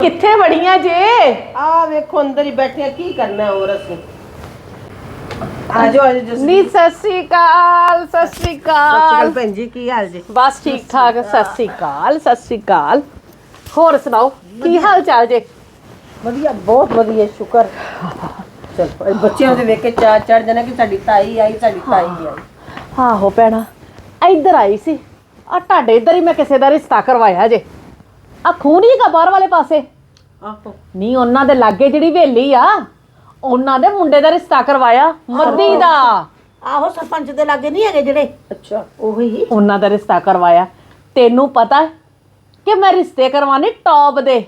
ਕਿੱਥੇ ਵੜੀਆਂ ਜੇ? ਆ ਵੇਖੋ ਅੰਦਰ ਹੀ ਬੈਠੇ ਕੀ ਕਰਨਾ ਹੋਰ ਅਸੀਂ? ਆਜੋ ਆਜੋ ਜਸ ਨੀ ਸਤਿ ਸ੍ਰੀ ਅਕਾਲ ਸਤਿ ਸ੍ਰੀ ਸੱਚੀ ਅਕਾਲ ਭੈਣ ਜੀ ਕੀ ਹਾਲ ਜੀ? ਬਸ ਠੀਕ ਠਾਕ ਸਤਿ ਸ੍ਰੀ ਅਕਾਲ। ਸਤਿ ਸ੍ਰੀ ਅਕਾਲ। ਹੋਰ ਸੁਣਾਓ ਕੀ ਹਾਲ ਚਾਲ ਜੇ? ਵਧੀਆ ਬਹੁਤ ਵਧੀਆ ਸ਼ੁਕਰ। ਚਲ ਬੱਚਿਆਂ ਦੇ ਵੇਖ ਕੇ ਚਾਰ ਚੜ ਜਾਣਾ ਕਿ ਸਾਡੀ ਤਾਈ ਆਈ ਸਾਡੀ ਤਾਈ ਆਈ। ਆਹੋ ਭੈਣਾ ਇੱਧਰ ਆਈ ਸੀ। ਆ ਤੁਹਾਡੇ ਇੱਧਰ ਹੀ ਮੈਂ ਕਿਸੇ ਦਾ ਰਿਸ਼ਤਾ ਕਰਵਾਇਆ ਜੇ। ਆ ਖੂਨ ਹੀ ਕਾ ਬਾਹਰ ਵਾਲੇ ਪਾਸੇ। ਆਹੋ। ਨਹੀਂ ਉਹਨਾਂ ਦੇ ਲਾਗੇ ਜਿਹੜੀ ਵੇਲੀ ਆ ਉਹਨਾਂ ਦੇ ਮੁੰਡੇ ਦਾ ਰਿਸ਼ਤਾ ਕਰਵਾਇਆ ਮੱਦੀ ਦਾ। ਆਹੋ ਸਰਪੰਚ ਦੇ ਲਾਗੇ ਨਹੀਂ ਹੈਗੇ ਜਿਹੜੇ। ਅੱਛਾ। ਉਹੀ। ਉਹਨਾਂ ਦਾ ਰਿਸ਼ਤਾ ਕਰਵਾਇਆ। ਤੈਨੂੰ ਪਤਾ ਕਿ ਮੈਂ ਰਿਸ਼ਤੇ ਕਰਵਾਣੇ ਟੌਪ ਦੇ।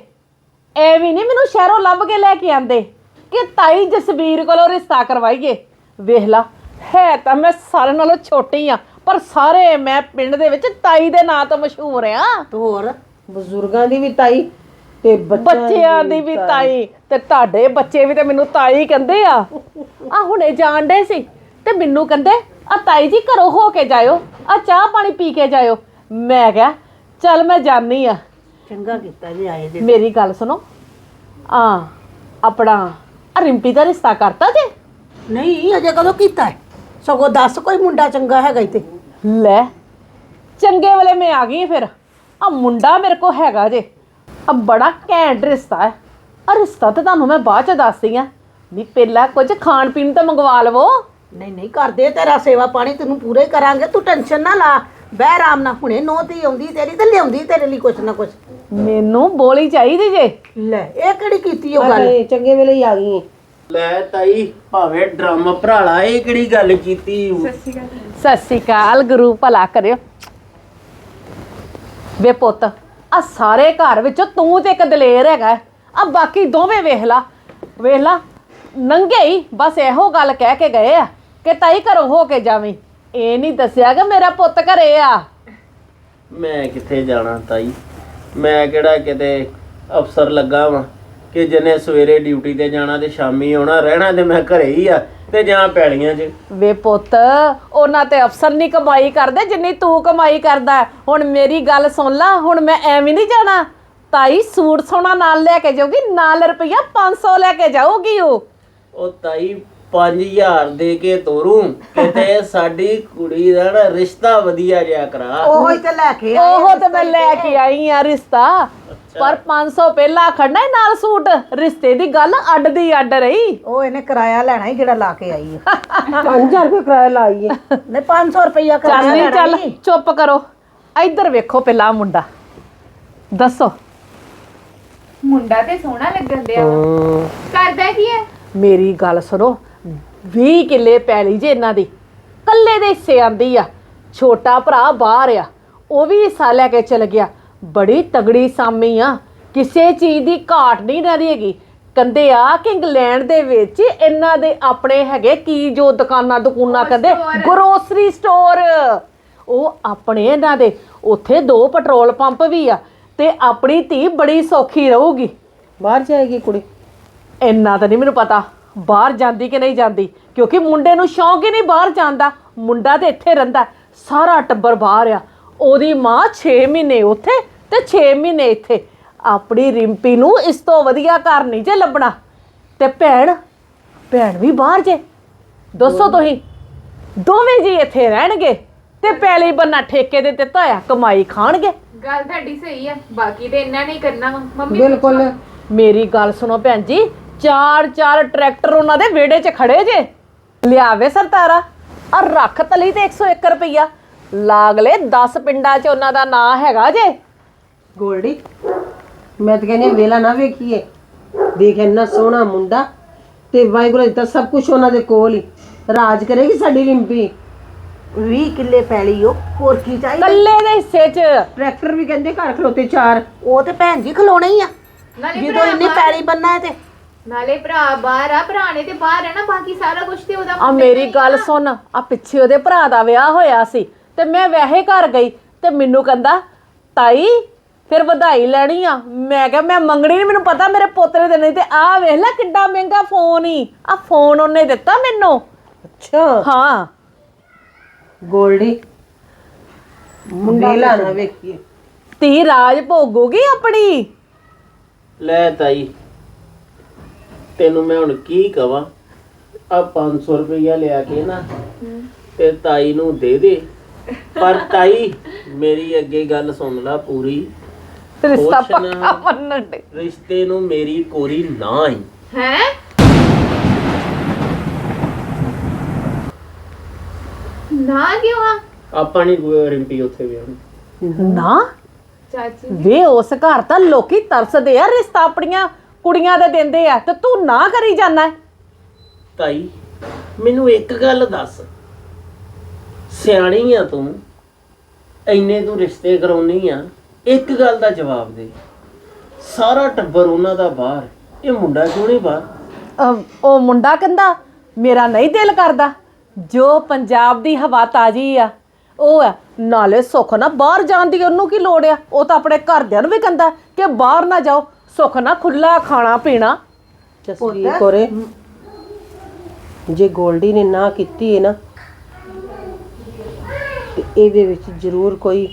ਐਵੇਂ ਨਹੀਂ ਮੈਨੂੰ ਸ਼ਹਿਰੋਂ ਲੱਭ ਕੇ ਲੈ ਕੇ ਆਂਦੇ ਕਿ ਤਾਈ ਜਸਵੀਰ ਕੋਲੋਂ ਰਿਸ਼ਤਾ ਕਰਵਾਈਏ। ਵੇਖ ਲਾ ਹੈ ਤਾਂ ਮੈਂ ਸਾਰਿਆਂ ਨਾਲੋਂ ਛੋਟੀ ਆ ਪਰ ਸਾਰੇ ਮੈਂ ਪਿੰਡ ਦੇ ਵਿੱਚ ਤਾਈ ਦੇ ਨਾਂ ਤੋਂ ਮਸ਼ਹੂਰ ਆ। ਤੇ ਹੋਰ? ਬਜ਼ੁਰਗਾਂ ਦੀ ਵੀ ਤਾਈ ਤੇ ਬੱਚਿਆਂ ਦੀ ਵੀ ਤਾਈ। ਤੇ ਤੁਹਾਡੇ ਬੱਚੇ ਵੀ ਤੇ ਮੈਨੂੰ ਤਾਈ ਕਹਿੰਦੇ ਆ। ਆ ਹੁਣੇ ਜਾਣਦੇ ਸੀ ਤੇ ਮੈਨੂੰ ਕਹਿੰਦੇ ਆ ਤਾਈ ਜੀ ਘਰੋਂ ਹੋ ਕੇ ਜਾਇਓ ਆ ਚਾਹ ਪਾਣੀ ਪੀ ਕੇ ਜਾਇਓ। ਮੈਂ ਕਿਹਾ ਚੱਲ ਮੈਂ ਜਾਨੀ ਆ। ਚੰਗਾ ਕੀਤਾ ਜੀ ਆਏ ਦੇ ਮੇਰੀ ਗੱਲ ਸੁਣੋ। ਆ ਆਪਣਾ ਆ ਰਿੰਪੀ ਦਾ ਰਿਸ਼ਤਾ ਕਰਤਾ ਜੇ? ਨਹੀਂ ਅਜੇ ਕਦੋਂ ਕੀਤਾ ਹੈ? ਸਗੋਂ ਦੱਸ ਕੋਈ ਮੁੰਡਾ ਚੰਗਾ ਹੈਗਾ ਤੇ ਲੈ ਚੰਗੇ ਵੇਲੇ ਮੈਂ ਆ ਗਈ ਫਿਰ। ਆ ਮੁੰਡਾ ਮੇਰੇ ਕੋ ਹੈਗਾ ਜੇ। ਆ ਬੜਾ ਘੈਂਟ ਰਿਸ਼ਤਾ ਹੈ। ਆ ਰਿਸ਼ਤਾ ਤਾਂ ਤੁਹਾਨੂੰ ਮੈਂ ਬਾਅਦ ਚ ਦੱਸਦੀ ਆ ਵੀ ਪਹਿਲਾਂ ਕੁਝ ਖਾਣ ਪੀਣ ਨੂੰ ਤਾਂ ਮੰਗਵਾ ਲਵੋ। ਨਹੀਂ ਨਹੀਂ ਕਰਦੇ ਤੇਰਾ ਸੇਵਾ ਪਾਣੀ ਤੈਨੂੰ ਪੂਰੇ ਕਰਾਂਗੇ। ਤੂੰ ਟੈਨਸ਼ਨ ਨਾ ਲਾ। ਬਹਿ ਆਰਾਮ ਨਾਲ। ਹੁਣੇ ਨੋ ਤੀ ਆਉਂਦੀ ਤੇਰੀ ਤੇ ਲਿਆਉਂਦੀ ਤੇਰੇ ਲਈ ਕੁਛ ਨਾ ਕੁਛ। ਮੈਨੂੰ ਬੋਲੀ ਚਾਹੀਦੀ ਜੇ। ਲੈ ਇਹ ਕਿਹੜੀ ਕੀਤੀ ਉਹ ਗੱਲ? ਗੱਲ ਚੰਗੇ ਵੇਲੇ ਹੀ ਆ ਗਈ ਲੈ ਤਾਈ ਭਾਵੇਂ ਡਰਮ ਭਰਾਲਾ ਇਹ ਕਿਹੜੀ ਗੱਲ ਕੀਤੀ? ਸਤਿ ਸ੍ਰੀ ਅਕਾਲ ਗੁਰੂ ਭਲਾ ਕਰਿਓ। ਵੇ ਪੁੱਤ ਆ ਸਾਰੇ ਘਰ ਵਿੱਚੋਂ ਤੂੰ ਤੇ ਇੱਕ ਦਲੇਰ ਹੈਗਾ ਆ ਬਾਕੀ ਦੋਵੇਂ ਵੇਖ ਲਾ। ਵੇਖ ਲਾ, ਨੰਗੇ ਹੀ, ਬਸ ਇਹੋ ਗੱਲ ਕਹਿ ਕੇ ਗਏ ਆ ਕਿ ਤਾਈ ਘਰੋਂ ਹੋ ਕੇ ਜਾਵੀਂ। ਇਹ ਨਹੀਂ ਦੱਸਿਆ ਕਿ ਮੇਰਾ ਪੁੱਤ ਘਰੇ ਆ। ਮੈਂ ਕਿੱਥੇ ਜਾਣਾ ਤਾਈ? ਮੈਂ ਕਿਹੜਾ ਕਿਤੇ ਅਫਸਰ ਲੱਗਾ ਵਾਂ? ਕਿ ਜਿਹਨੇ ਸਵੇਰੇ ਡਿਊਟੀ ਤੇ ਜਾਣਾ ਤੇ ਸ਼ਾਮੀ ਆਉਣਾ ਰਹਿਣਾ ਤੇ ਮੈਂ ਘਰੇ ਹੀ ਆ ਤੇ ਜਾਂ ਪੈਲੀਆਂ 'ਚ। ਵੇ ਪੁੱਤ ਉਹਨਾਂ ਤੇ ਅਫਸਰ ਨਹੀਂ ਕਮਾਈ ਕਰਦੇ ਜਿੰਨੀ ਤੂੰ ਕਮਾਈ ਕਰਦਾ। ਹੈ। ਹੁਣ ਮੇਰੀ ਗੱਲ ਸੁਣ ਲੈ ਹੁਣ ਮੈਂ ਐਵੇਂ ਨਹੀਂ ਜਾਣਾ। ਤਾਈ ਸੂਟ ਸੋਨਾ ਨਾਲ ਲੈ ਕੇ ਜਾਊਗੀ ਨਾਲ ਰੁਪਈਆ 500 ਲੈ ਕੇ ਜਾਊਗੀ ਉਹ। ਉਹ ਤਾਈ 5000 ਦੇ ਕੇ ਤੋਰੂ ਕਿਤੇ ਸਾਡੀ ਕੁੜੀ ਦਾ ਨਾ ਰਿਸ਼ਤਾ ਵਧੀਆ ਜਿਆ ਕਰਾ। ਉਹੋ ਹੀ ਤੇ ਲੈ ਕੇ ਆਏ ਉਹ ਤੇ ਮੈਂ ਲੈ ਕੇ ਆਈ ਆ ਰਿਸ਼ਤਾ। ਪਰ 500 ਪਹਿਲਾਂ ਖੜਨਾ ਹੀ ਨਾਲ ਸੂਟ। ਰਿਸ਼ਤੇ ਦੀ ਗੱਲ ਅੱਡ ਦੀ ਅੱਡ ਰਹੀ। ਉਹ ਇਹਨੇ ਕਿਰਾਇਆ ਲੈਣਾ ਹੀ ਜਿਹੜਾ ਲਾ ਕੇ ਆਈ ਹੈ 5000 ਰੁਪਏ ਕਿਰਾਇਆ ਲਾਈਏ ਨਹੀਂ 500 ਰੁਪਈਆ ਚੱਲ ਕਿਰਾਇਆ ਨਹੀਂ ਲੈਣਾ ਚੱਲ। ਚੁੱਪ ਕਰੋ। ਇੱਧਰ ਵੇਖੋ ਪਹਿਲਾਂ ਆਹ ਮੁੰਡਾ। ਦੱਸੋ। ਮੁੰਡਾ ਤੇ ਸੋਹਣਾ ਲੱਗਣ ਡਿਆ। ਕਰਦਾ ਕੀ ਹੈ? ਮੇਰੀ ਗੱਲ ਸੁਣੋ। 20 ਕਿੱਲੇ ਪੈਲੀ ਜੇ ਇਹਨਾਂ ਦੀ। ਕੱਲੇ ਦੇ ਹਿੱਸੇ ਆਂਦੀ ਆ। ਛੋਟਾ ਭਰਾ ਬਾਹਰ ਆ। ਉਹ ਵੀ ਹਿੱਸਾ ਲੈ ਕੇ ਚਲ ਗਿਆ। ਬੜੀ ਤਗੜੀ ਸਾਮੀ ਆ। ਕਿਸੇ ਚੀਜ਼ ਦੀ ਘਾਟ ਨਹੀਂ ਰਹਿ ਹੈਗੀ। ਕਹਿੰਦੇ ਆ ਕਿ ਇੰਗਲੈਂਡ ਦੇ ਵਿੱਚ ਇਹਨਾਂ ਦੇ ਆਪਣੇ ਹੈਗੇ ਕੀ ਜੋ ਦੁਕਾਨਾਂ ਦੁਕਾਨਾਂ ਕਹਿੰਦੇ ਗਰੋਸਰੀ ਸਟੋਰ ਉਹ ਆਪਣੇ ਇਹਨਾਂ ਦੇ। ਉੱਥੇ ਦੋ ਪੈਟਰੋਲ ਪੰਪ ਵੀ ਆ ਤੇ ਆਪਣੀ ਧੀ ਬੜੀ ਸੌਖੀ ਰਹੂਗੀ। ਬਾਹਰ ਜਾਏਗੀ ਕੁੜੀ। ਇੰਨਾ ਤਾਂ ਨਹੀਂ ਮੈਨੂੰ ਪਤਾ। ਬਾਹਰ ਜਾਂਦੀ ਕਿ ਨਹੀਂ ਜਾਂਦੀ? ਕਿਉਂਕਿ ਮੁੰਡੇ ਨੂੰ ਸ਼ੌਂਕ ਹੀ ਨਹੀਂ ਬਾਹਰ ਜਾਣ ਦਾ। ਮੁੰਡਾ ਤੇ ਇੱਥੇ ਰਹਿੰਦਾ ਸਾਰਾ ਟੱਬਰ ਬਾਹਰ ਆ। ਉਹਦੀ ਮਾਂ 6 ਮਹੀਨੇ ਉੱਥੇ ਤੇ 6 ਮਹੀਨੇ ਇੱਥੇ। ਆਪਣੀ ਰਿੰਪੀ ਨੂੰ ਇਸ ਤੋਂ ਵਧੀਆ ਘਰ ਨਹੀਂ ਜੇ ਲੱਭਣਾ। ਤੇ ਭੈਣ ਭੈਣ ਵੀ ਬਾਹਰ ਜੇ। ਦੱਸੋ ਤੁਸੀਂ ਦੋਵੇਂ ਜੀ ਇੱਥੇ ਰਹਿਣਗੇ ਤੇ ਪੈਲੀ ਬੰਨਾ ਠੇਕੇ ਦੇ ਦਿੱਤਾ ਆ ਕਮਾਈ ਖਾਣਗੇ। ਗੱਲ ਤੁਹਾਡੀ ਸਹੀ ਹੈ ਬਾਕੀ ਤੇ ਇੰਨਾ ਨਹੀਂ ਕਰਨਾ ਮੰਮੀ ਬਿਲਕੁਲ। ਮੇਰੀ ਗੱਲ ਸੁਣੋ ਭੈਣ ਜੀ ਚਾਰ ਚਾਰ ਟਰੈਕਟਰ ਉਹਨਾਂ ਦੇ ਵਿਹੜੇ 'ਚ ਖੜੇ ਜੇ। ਲਿਆਵੇ ਸਰਤਾਰਾ। ਆ ਰੱਖ ਤਲੀ ਤੇ 101 ਰੁਪਈਆ। ਲਾਗਲੇ 10 ਪਿੰਡਾਂ 'ਚ ਉਹਨਾਂ ਦਾ ਨਾਂ ਹੈਗਾ ਜੇ। ਗੋਲਡੀ ਮੈਂ ਤਾਂ ਕਹਿੰਦੀ ਵੇਲਾ ਨਾ ਵੇਖੀਏ। ਦੇਖ ਇੰਨਾ ਸੋਹਣਾ ਮੁੰਡਾ ਤੇ ਵਾਹਿਗੁਰੂ ਜੀ ਦਾ ਸਭ ਕੁਝ ਉਹਨਾਂ ਦੇ ਕੋਲ ਹੀ। ਰਾਜ ਕਰੇਗੀ ਸਾਡੀ ਰਿੰਪੀ। 20 ਕਿੱਲੇ ਪੈਲੀ ਉਹ ਹੋਰ ਕੀ ਚਾਹੀਦਾ? ਕੱਲੇ ਦੇ ਹਿੱਸੇ 'ਚ। ਟਰੈਕਟਰ ਵੀ ਕਹਿੰਦੇ ਘਰ ਖਲੋਤੇ ਚਾਰ। ਉਹ ਤੇ ਭੈਣ ਜੀ ਖਲੋਣਾ ਹੀ ਆ। ਜਦੋਂ ਇੰਨੀ ਪੈਲੀ ਬੰਨਾ ਹੈ ਤੇ ਨਾਲੇ ਭਰਾ ਬਾਹਰ ਆ ਭਰਾ ਨੇ ਤੇ ਬਾਹਰ ਹੈ ਨਾ ਬਾਕੀ ਸਾਰਾ ਕੁਝ ਤੇ ਉਹਦਾ ਆ ਮੁੰਡੇ ਮੇਰੀ ਗੱਲ। ਸੁਣ ਆ ਪਿੱਛੇ ਉਹਦੇ ਭਰਾ ਦਾ ਵਿਆਹ ਹੋਇਆ ਸੀ ਤੇ ਮੈਂ ਵੈਸੇ ਘਰ ਗਈ ਤੇ ਮੈਨੂੰ ਕਹਿੰਦਾ ਤਾਈ ਫਿਰ ਵਧਾਈ ਲੈਣੀ ਆ। ਮੈਂ ਕਿਹਾ ਮੈਂ ਮੰਗਣੀ ਨਹੀਂ ਮੈਨੂੰ ਪਤਾ ਮੇਰੇ ਪੋਤਰੇ ਦੇ ਨਹੀਂ ਤੇ ਆ ਵੇਖ ਲੈ ਕਿੱਡਾ ਮਹਿੰਗਾ ਫੋਨ ਹੀ ਆ ਫੋਨ ਉਹਨੇ ਦਿੱਤਾ ਮੈਨੂੰ। ਅੱਛਾ। ਹਾਂ। ਗੋਲਡੀ ਵੇਲਾ ਨਾ ਵੇਖੀਏ। ਧੀ ਰਾਜ ਭੋਗੂਗੀ ਆਪਣੀ? ਲੈ ਤਾਈ। ਤੈਨੂੰ ਮੈਂ ਹੁਣ ਕੀ ਕਵਾਂ? ਆ 500 ਰੁਪਇਆ ਲਿਆ ਕੇ ਨਾ ਤੇ ਤਾਈ ਨੂੰ ਦੇ ਦੇ। ਪਰ ਤਾਈ ਮੇਰੀ ਅੱਗੇ ਗੱਲ ਸੁਣ ਲੈ ਪੂਰੀ। ਰਿਸ਼ਤਾ ਕੁਛ ਨਾ- ਪੱਕਾ ਮੰਨਣ ਦੇ ਰਿਸ਼ਤੇ ਨੂੰ ਮੇਰੀ ਕੋਰੀ ਨਾ ਹੀ ਹੈ? ਨਾ ਕਿਉਂ ਆ? ਆਪਾਂ ਨਹੀਂ ਰਿੰਪੀ ਉੱਥੇ ਵੀ ਹੁਣ ਨਾ? ਚਾਚੀ। ਵੇ ਉਸ ਘਰ ਤਾਂ ਲੋਕੀ ਤਰਸਦੇ ਆ ਰਿਸ਼ਤਾ ਆਪਣੀਆਂ। ਕੁੜੀਆਂ ਦੇ ਦਿੰਦੇ ਆ ਤੇ ਤੂੰ ਨਾ ਕਰੀ ਜਾਂਦਾ ਤਾਈ ਮੈਨੂੰ ਇੱਕ ਗੱਲ ਦੱਸ। ਸਿਆਣੀ ਆ ਤੂੰ ਐਨੇ ਤੂੰ ਰਿਸ਼ਤੇ ਕਰਾਉਣੀ ਆ ਇੱਕ ਗੱਲ ਦਾ ਜਵਾਬ ਦੇ। ਸਾਰਾ ਟੱਬਰ ਉਹਨਾਂ ਦਾ ਬਾਹਰ ਇਹ ਮੁੰਡਾ ਕਿਉਂ ਨਹੀਂ ਬਾਹਰ? ਉਹ ਮੁੰਡਾ ਕਹਿੰਦਾ ਮੇਰਾ ਨਹੀਂ ਦਿਲ ਕਰਦਾ। ਜੋ ਪੰਜਾਬ ਦੀ ਹਵਾ ਤਾਜੀ ਆ ਉਹ ਆ ਨਾਲੇ ਸੁੱਖ ਨਾ ਬਾਹਰ ਜਾਣ ਦੀ ਉਹਨੂੰ ਕੀ ਲੋੜ ਆ? ਉਹ ਤਾਂ ਆਪਣੇ ਘਰਦਿਆਂ ਨੂੰ ਵੀ ਕਹਿੰਦਾ ਕਿ ਬਾਹਰ ਨਾ ਜਾਓ। ਸੁੱਖ ਨਾ ਖੁੱਲਾ ਖਾਣਾ ਪੀਣਾ। ਜਸਵੀਰ ਕੋਰੇ ਜੇ ਗੋਲਡੀ ਨੇ ਨਾ ਕੀਤੀ ਹੈ ਨਾ ਤੇ ਇਹਦੇ ਵਿੱਚ ਜ਼ਰੂਰ ਕੋਈ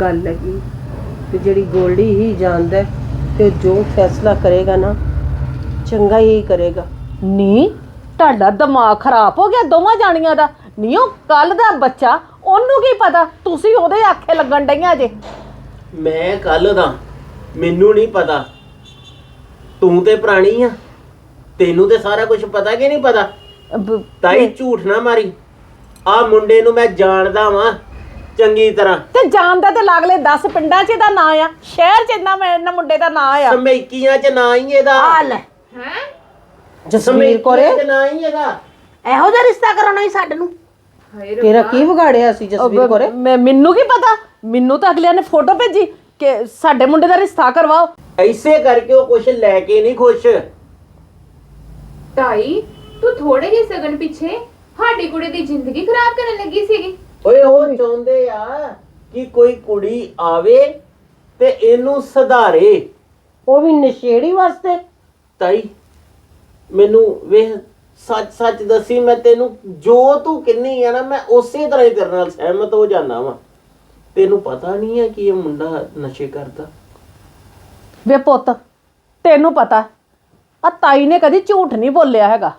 ਗੱਲ ਹੈਗੀ। ਤੇ ਜਿਹੜੀ ਗੋਲਡੀ ਹੀ ਜਾਣਦਾ ਹੈ ਤੇ ਜੋ ਫੈਸਲਾ ਕਰੇਗਾ ਨਾ ਚੰਗਾ ਹੀ ਕਰੇਗਾ। ਨੀ ਤੁਹਾਡਾ ਦਿਮਾਗ ਖਰਾਬ ਹੋ ਗਿਆ ਦੋਵਾਂ ਜਾਣੀਆਂ ਦਾ। ਨੀ ਉਹ ਕੱਲ ਦਾ ਬੱਚਾ ਉਹਨੂੰ ਕੀ ਪਤਾ? ਤੁਸੀਂ ਉਹਦੇ ਆਖੇ ਲੱਗਣ ਡਈਆਂ ਜੇ। ਮੈਂ ਕੱਲ ਦਾ। ਮੈਨੂੰ ਨਹੀਂ ਪਤਾ। ਤੂੰ ਤੇ ਪ੍ਰਾਣੀ ਆ। ਤੈਨੂੰ ਤੇ ਸਾਰਾ ਕੁਝ ਪਤਾ ਕਿ ਨਹੀਂ ਪਤਾ? ਬ- ਤਾਈ ਝੂਠ ਨਾ ਮਾਰੀ। ਆ ਮੁੰਡੇ ਨੂੰ ਮੈਂ ਜਾਣਦਾ ਵਾਂ ਚੰਗੀ ਤਰ੍ਹਾਂ। ਤੇ ਜਾਣਦਾ ਤੇ ਲਾਗਲੇ 10 ਪਿੰਡਾਂ 'ਚ ਇਹਦਾ ਨਾਂ ਆ। ਸ਼ਹਿਰ 'ਚ ਇੰਨਾ ਮੈਂ ਇਹਨਾਂ ਮੁੰਡੇ ਦਾ ਨਾਂ ਆ। ਸਮੈਕੀਆਂ ਚ ਨਾ ਹੀ ਇਹਦਾ। ਆ ਲੈ। ਹੈ? ਜਸਵੀਰ ਕੋਰੇ। ਚ ਨਾ ਹੀ ਇਹਦਾ। ਇਹੋ ਜਿਹਾ ਰਿਸ਼ਤਾ ਕਰਾਉਣਾ ਹੀ ਸਾਡੇ ਨੂੰ। ਤੇਰਾ ਕੀ ਵਿਗਾੜਿਆ ਸੀ ਜਸਵੀਰ ਕੋਰੇ? ਮੈਂ ਮੈਨੂੰ ਕੀ ਪਤਾ? ਮੈਨੂੰ ਤਾਂ ਅਗਲਿਆਂ ਨੇ ਫੋਟੋ ਭੇਜੀ। ਕਿ ਸਾਡੇ ਮੁੰਡੇ ਦਾ ਰਿਸ਼ਤਾ ਕਰਵਾਓ। ਐਸੇ ਕਰਕੇ ਉਹ ਕੁਛ ਲੈ ਕੇ ਨਹੀਂ ਖੁਸ਼। ਤਾਈ ਤੂੰ ਥੋੜੇ ਜਿਹੇ ਸਗਨ ਪਿੱਛੇ ਸਾਡੀ ਕੁੜੀ ਦੀ ਜ਼ਿੰਦਗੀ ਖਰਾਬ ਕਰਨ ਲੱਗੀ ਸੀਗੀ। ਓਏ ਉਹ ਚਾਹੁੰਦੇ ਆ ਕਿ ਕੋਈ ਕੁੜੀ ਆਵੇ ਤੇ ਇਹਨੂੰ ਸੁਧਾਰੇ। ਉਹ ਵੀ ਨਸ਼ੇੜੀ ਵਾਸਤੇ। ਤਾਈ ਮੈਨੂੰ ਵੇਖ ਸੱਚ ਸੱਚ ਦੱਸੀ ਮੈਂ ਤੈਨੂੰ ਜੋ ਤੂੰ ਕਿੰਨੀ ਆ ਨਾ ਮੈਂ ਉਸੇ ਤਰ੍ਹਾਂ ਹੀ ਤੇਰੇ ਨਾਲ ਸਹਿਮਤ ਹੋ ਜਾਣਾ ਵਾਂ। ਤੈਨੂੰ ਪਤਾ ਨਹੀਂ ਹੈ ਕਿ ਇਹ ਮੁੰਡਾ ਨਸ਼ੇ ਕਰਦਾ? ਵੇ ਪੁੱਤ ਤੈਨੂੰ ਪਤਾ ਆ ਤਾਈ ਨੇ ਕਦੀ ਝੂਠ ਨਹੀਂ ਬੋਲਿਆ ਹੈਗਾ।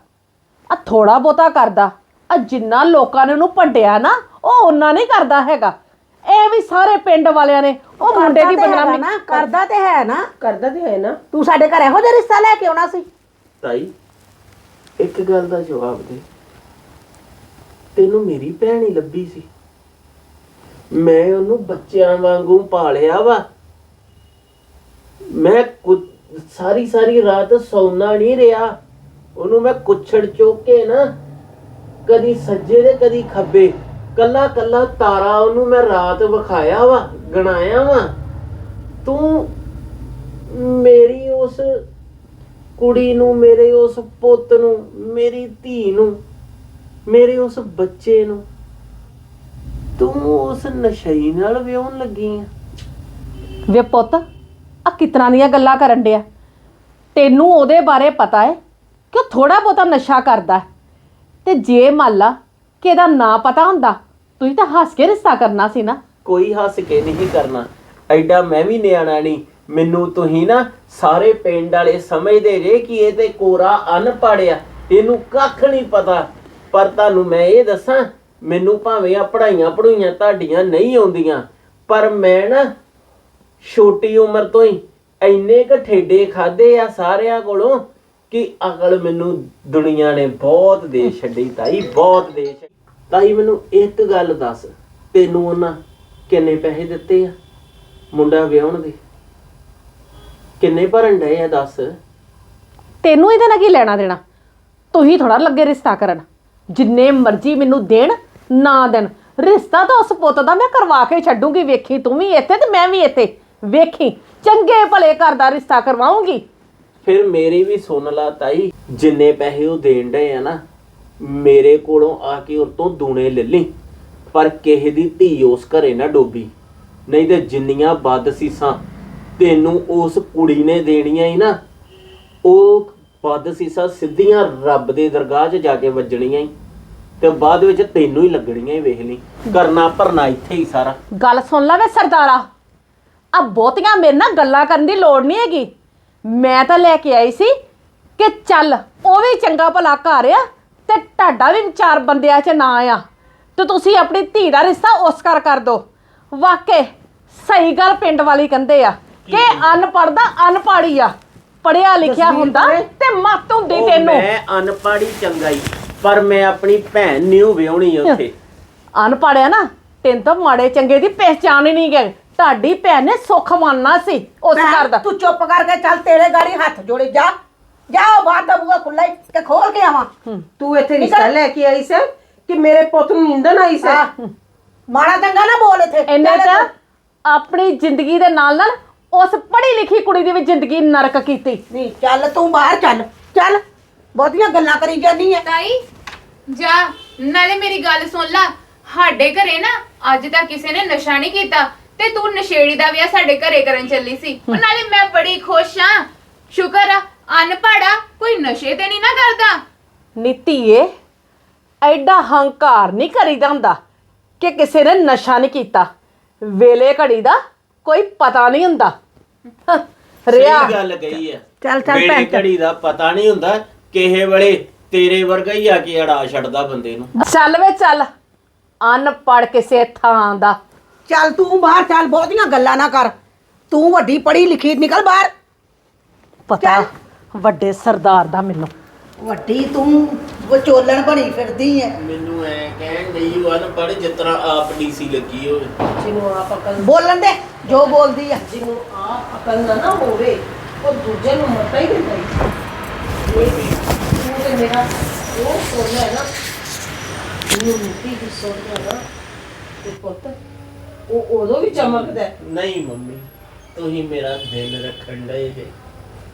ਆ ਥੋੜਾ ਬੋਤਾ ਕਰਦਾ ਆ ਜਿੰਨਾ ਲੋਕਾਂ ਨੇ ਉਹਨੂੰ ਭੰਡਿਆ ਨਾ ਉਹ ਉਹਨਾਂ ਨਹੀਂ ਕਰਦਾ ਹੈਗਾ। ਇਹ ਵੀ ਸਾਰੇ ਪਿੰਡ ਵਾਲਿਆਂ ਨੇ ਉਹ ਮੁੰਡੇ ਦੀ ਬਦਨਾਮੀ ਨਾ ਕਰਦਾ ਤੇ ਹੈ ਨਾ। ਕਰਦਾ ਤੇ ਹੈ ਨਾ। ਤੂੰ ਸਾਡੇ ਘਰ ਇਹੋ ਜਿਹਾ ਰਿਸ਼ਤਾ ਲੈ ਕੇ ਆਉਣਾ ਸੀ? ਤਾਈ ਇੱਕ ਗੱਲ ਦਾ ਜਵਾਬ ਦੇ। ਤੈਨੂੰ ਮੇਰੀ ਭੈਣ ਹੀ ਲੱਭੀ ਸੀ। ਮੈਂ ਉਹਨੂੰ ਬੱਚਿਆਂ ਵਾਂਗੂ ਪਾਲਿਆ ਵਾ। ਮੈਂ ਕੁ- ਸਾਰੀ ਸਾਰੀ ਰਾਤ ਸੌਣਾ ਨਹੀਂ ਰਿਹਾ। ਉਹਨੂੰ ਮੈਂ ਕੁੱਛੜ ਚੁੱਕ ਕੇ ਨਾ ਕਦੀ ਸੱਜੇ ਤੇ ਕਦੀ ਖੱਬੇ ਕੱਲਾ ਕੱਲਾ ਤਾਰਾ ਉਹਨੂੰ ਮੈਂ ਰਾਤ ਵਿਖਾਇਆ ਵਾ, ਗਣਾਇਆ ਵਾ। ਤੂੰ ਮੇਰੀ ਉਸ ਕੁੜੀ ਨੂੰ, ਮੇਰੇ ਉਸ ਪੁੱਤ ਨੂੰ, ਮੇਰੀ ਧੀ ਨੂੰ, ਮੇਰੇ ਉਸ ਬੱਚੇ ਨੂੰ ਤੂੰ ਉਸ ਨਸ਼ਈ ਨਾਲ ਵਿਆਹਣ ਲੱਗੀ ਆ? ਵੇ ਪੁੱਤ ਆ ਕਿਤਨਾ ਦੀਆਂ ਗੱਲਾਂ ਕਰਨ ਡਿਆ? ਤੈਨੂੰ ਉਹਦੇ ਬਾਰੇ ਪਤਾ ਹੈ ਕਿ ਉਹ ਥੋੜਾ ਬਹੁਤਾ ਨਸ਼ਾ ਕਰਦਾ ਹੈ। ਤੇ ਜੇ ਮੰਨ ਲਾ ਕਿ ਇਹਦਾ ਨਾਂ ਪਤਾ ਹੁੰਦਾ ਤੁਸੀਂ ਤਾਂ ਹੱਸ ਕੇ ਰਿਸ਼ਤਾ ਕਰਨਾ ਸੀ ਨਾ। ਕੋਈ ਹੱਸ ਕੇ ਨਹੀਂ ਕਰਨਾ। ਐਡਾ ਮੈਂ ਵੀ ਨਿਆਣਾ ਨਹੀਂ। ਮੈਨੂੰ ਤੁਸੀਂ ਨਾ ਸਾਰੇ ਪਿੰਡ ਵਾਲੇ ਸਮਝਦੇ ਜੇ ਕਿ ਇਹ ਤੇ ਕੋਰਾ ਅਨਪੜ੍ਹ ਆ। ਇਹਨੂੰ ਕੱਖ ਨਹੀਂ ਪਤਾ। ਪਰ ਤੁਹਾਨੂੰ ਮੈਂ ਇਹ ਦੱਸਾਂ ਮੈਨੂੰ ਭਾਵੇਂ ਆ ਪੜਾਈਆਂ ਪੜੂਈਆਂ ਤੁਹਾਡੀਆਂ ਨਹੀਂ ਆਉਂਦੀਆਂ, ਪਰ ਮੈਂ ਨਾ ਛੋਟੀ ਉਮਰ ਤੋਂ ਹੀ ਇੰਨੇ ਕ ਠੇਡੇ ਖਾਦੇ ਆ ਸਾਰਿਆਂ ਕੋਲੋਂ ਕਿ ਅਕਲ ਮੈਨੂੰ ਦੁਨੀਆ ਨੇ ਬਹੁਤ ਦੇ ਛੱਡੀ ਤਾਈ, ਬਹੁਤ ਦੇ ਤਾਈ, ਮੈਨੂੰ ਇੱਕ ਗੱਲ ਦੱਸ, ਤੈਨੂੰ ਉਹਨਾਂ ਕਿੰਨੇ ਪੈਸੇ ਦਿੱਤੇ ਆ ਮੁੰਡਾ ਵਿਆਹਣ ਦੇ? ਕਿੰਨੇ ਭਰਨ ਡਏ ਆ ਦੱਸ? ਤੈਨੂੰ ਇਹਦੇ ਨਾਲ ਕੀ ਲੈਣਾ ਦੇਣਾ? ਤੁਸੀਂ ਥੋੜਾ ਲੱਗੇ ਰਿਸ਼ਤਾ ਕਰਨ। ਜਿੰਨੇ ਮਰਜ਼ੀ ਮੈਨੂੰ ਦੇਣ ਨਾ ਦੇਣ। ਰਿਸ਼ਤਾ ਤਾਂ ਉਸ ਪੁੱਤ ਦਾ ਮੈਂ ਕਰਵਾ ਕੇ ਛੱਡੂਗੀ, ਵੇਖੀ ਤੂੰ ਵੀ ਇੱਥੇ ਤੇ ਮੈਂ ਵੀ ਇੱਥੇ। ਵੇਖੀ, ਚੰਗੇ ਭਲੇ ਘਰ ਦਾ ਰਿਸ਼ਤਾ ਕਰਵਾਉਂਗੀ। ਫਿਰ ਮੇਰੀ ਵੀ ਸੁਣ ਲਾ ਤਾਈ, ਜਿੰਨੇ ਪੈਸੇ ਉਹ ਦੇਣ ਡਏ ਆ ਨਾ, ਮੇਰੇ ਕੋਲੋਂ ਆ ਕੇ ਉਹ ਦੂਣੇ ਲੈ ਲਈ। ਪਰ ਕਿਸੇ ਦੀ ਧੀ ਉਸ ਘਰੇ ਨਾ ਡੋਬੀ। ਨਹੀਂ ਤੇ ਜਿੰਨੀਆਂ ਵੱਧ ਸੀਸਾਂ ਤੈਨੂੰ ਉਸ ਕੁੜੀ ਨੇ ਦੇਣੀਆਂ ਹੀ ਨਾ, ਉਹ ਵੱਧ ਸੀਸਾਂ ਸਿੱਧੀਆਂ ਰੱਬ ਦੇ ਦਰਗਾਹ 'ਚ ਜਾ ਕੇ ਵੱਜਣੀਆਂ ਹੀ ਤੇ ਬਾਅਦ ਵਿੱਚ ਤੈਨੂੰ ਹੀ ਲੱਗਣੀਆਂ ਹੀ ਵੇਖ ਲਈ। ਕਰਨਾ ਭਰਨਾ ਇੱਥੇ ਹੀ ਸਾਰਾ। ਗੱਲ ਸੁਣ ਲੈ ਵੇ ਸਰਦਾਰਾ। ਆ ਬਹੁਤੀਆਂ ਮੇਰੇ ਨਾਲ ਗੱਲਾਂ ਕਰਨ ਦੀ ਲੋੜ ਨਹੀਂ ਹੈਗੀ। ਮੈਂ ਤਾਂ ਲੈ ਕੇ ਆਈ ਸੀ ਕਿ ਚੱਲ ਉਹ ਵੀ ਚੰਗਾ ਭਲਾ ਘਰ ਆ ਤੇ ਤੁਹਾਡਾ ਵੀ ਚਾਰ ਬੰਦਿਆਂ 'ਚ ਨਾ ਆ। ਤੇ ਤੁਸੀਂ ਆਪਣੀ ਧੀ ਦਾ ਰਿਸ਼ਤਾ ਉਸ ਕਰ ਕਰ ਦੋ ਵਾਕੇ ਸਹੀ ਗੱਲ ਪਿੰਡ ਵਾਲੀ ਕਹਿੰਦੇ ਆ ਕਿ ਅਨਪੜ੍ਹ ਦਾ ਅਨਪੜ੍ਹ ਹੀ ਆ। ਪੜਿਆ ਲਿਖਿਆ ਹੁੰਦਾ? ਤੇ ਮੱਤ ਹੁੰਦੀ ਉਹ ਤੈਨੂੰ। ਮੈਂ ਅਨਪੜ੍ਹ ਹੀ ਚੰਗਾ ਹੀ। ਪਰ ਮੈਂ ਆਪਣੀ ਭੈਣ ਨੂੰ ਵਿਆਹਣੀ ਉੱਥੇ। ਅਨਪੜ੍ਹ ਆ ਨਾ ਤੈਨੂੰ ਤਾਂ ਮਾੜੇ ਚੰਗੇ ਦੀ ਪਹਿਚਾਣ ਹੀ ਨਹੀਂ ਗਏ ਤੁਹਾਡੀ ਭੈਣ ਨੇ ਸੁੱਖ ਮੰਨਣਾ ਸੀ ਉਸ ਘਰ ਦਾ। ਤੂੰ ਚੁੱਪ ਕਰਕੇ ਚੱਲ ਤੇਰੇ ਗਾੜੀ ਹੱਥ ਜੋੜੇ ਜਾ। ਜਾ ਉਹ ਬਾਹਰ ਦਾ ਬੂਹਾ ਖੁੱਲਾ ਹੀ ਤੇ ਖੋਲ ਕੇ ਆਵਾਂ। ਤੂੰ ਇੱਥੇ ਰਿਸ਼ਤਾ ਲੈ ਕੇ ਆਈ ਸੀ ਕਿ ਮੇਰੇ ਪੁੱਤ ਨੂੰ ਨਿੰਦਣ ਆਈ ਸੀ। ਮਾੜਾ ਚੰਗਾ ਨਾ ਬੋਲ ਇੱਥੇ ਇਹਨੇ ਤਾਂ। ਆਪਣੀ ਜ਼ਿੰਦਗੀ ਦੇ ਨਾਲ ਨਾਲ ਉਸ ਪੜ੍ਹੀ ਲਿਖੀ ਕੁੜੀ ਦੀ ਵੀ ਜ਼ਿੰਦਗੀ ਨਰਕ ਕੀਤੀ। ਨਹੀਂ ਚੱਲ ਤੂੰ ਬਾਹਰ ਚੱਲ ਚੱਲ। ਬਹੁਤੀਆਂ ਗੱਲਾਂ ਕਰੀ ਜਾਂਦੀ ਐ ਤਾਈ ਜਾ ਨਾਲੇ ਮੇਰੀ ਗੱਲ ਸੁਣ ਲਾ। ਸਾਡੇ ਘਰੇ ਨਾ ਅੱਜ ਤੱਕ ਕਿਸੇ ਨੇ ਨਸ਼ਾ ਨਹੀਂ ਕੀਤਾ ਤੇ ਤੂੰ ਨਸ਼ੇੜੀ ਦਾ ਵਿਆਹ ਸਾਡੇ ਘਰੇ ਕਰਨ ਚੱਲੀ ਸੀ। ਉਹ ਨਾਲੇ ਮੈਂ ਬੜੀ ਖੁਸ਼ ਆ। ਸ਼ੁਕਰ ਆ ਅਨਪੜਾ ਕੋਈ ਨਸ਼ੇ ਤੇ ਨਹੀਂ ਨਾ ਕਰਦਾ। ਨੀਤੀਏ ਐਡਾ ਹੰਕਾਰ ਨਹੀਂ ਕਰੀਦਾ ਹੁੰਦਾ ਕਿ ਕਿਸੇ ਨੇ ਨਸ਼ਾ ਨਹੀਂ ਕੀਤਾ। ਵੇਲੇ ਘੜੀ ਦਾ ਕੋਈ ਪਤਾ ਨਹੀਂ ਹੁੰਦਾ। ਰਿਆ ਗੱਲ ਕਹੀ ਆ। ਚੱਲ ਚੱਲ ਭੈਣ। ਘੜੀ ਦਾ ਪਤਾ ਨਹੀਂ ਹੁੰਦਾ ਕਿਹੇ ਵੇਲੇ ਤੇਰੇ ਵਰਗਾ ਹੀ ਆ ਕੇ ਅੜਾ ਛੱਡਦਾ ਬੰਦੇ ਨੂੰ। ਚੱਲ ਵੇ ਚੱਲ ਅਨਪੜ ਕਿਸੇ ਥਾਂ ਦਾ। ਚੱਲ ਤੂੰ ਬਾਹਰ ਚੱਲ ਬਹੁਤੀਆਂ ਗੱਲਾਂ ਨਾ ਕਰ। ਤੂੰ ਵੱਡੀ ਪੜ੍ਹੀ ਲਿਖੀ ਨਿਕਲ ਬਾਹਰ। ਪਤਾ ਵੱਡੇ ਸਰਦਾਰ ਦਾ ਮੈਨੂੰ। ਵੱਡੀ ਤੂੰ ਵਿਚੋਲਣ ਬਣੀ ਫਿਰਦੀ ਐ। ਮੈਨੂੰ ਐ ਕਹਿਣ ਗਈ ਉਹ ਅਨਪੜ੍ਹ ਜਿਸ ਤਰ੍ਹਾਂ ਆਪ ਡੀਸੀ ਲੱਗੀ ਹੋਵੇ। ਜਿਹਨੂੰ ਆਪ ਅਕਲ ਬੋਲਣ ਦੇ ਜੋ ਬੋਲਦੀ ਆ ਜਿਹਨੂੰ ਆਪ ਅਕਲ ਨਾ ਨਾ ਹੋਵੇ ਉਹ ਦੂਜੇ ਨੂੰ ਮਤਾ ਹੀ ਦਿੰਦਾ ਹੀ ਇਹ ਵੀ ਤੂੰ ਤੇ ਮੇਰਾ ਉਹ ਸੋਚਦਾ ਹੈ ਨਾ। ਇਹਨੂੰ ਮਿੱਟੀ ਦੀ ਸੋਚਦਾ ਨਾ। ਤੇ ਪੁੱਤ ਉਹ ਉਦੋਂ ਵੀ ਚਮਕਦਾ ਹੈ। ਨਹੀਂ ਮੰਮੀ ਤੁਸੀਂ ਮੇਰਾ ਦਿਲ ਰੱਖਣ ਡਏ ਜੇ।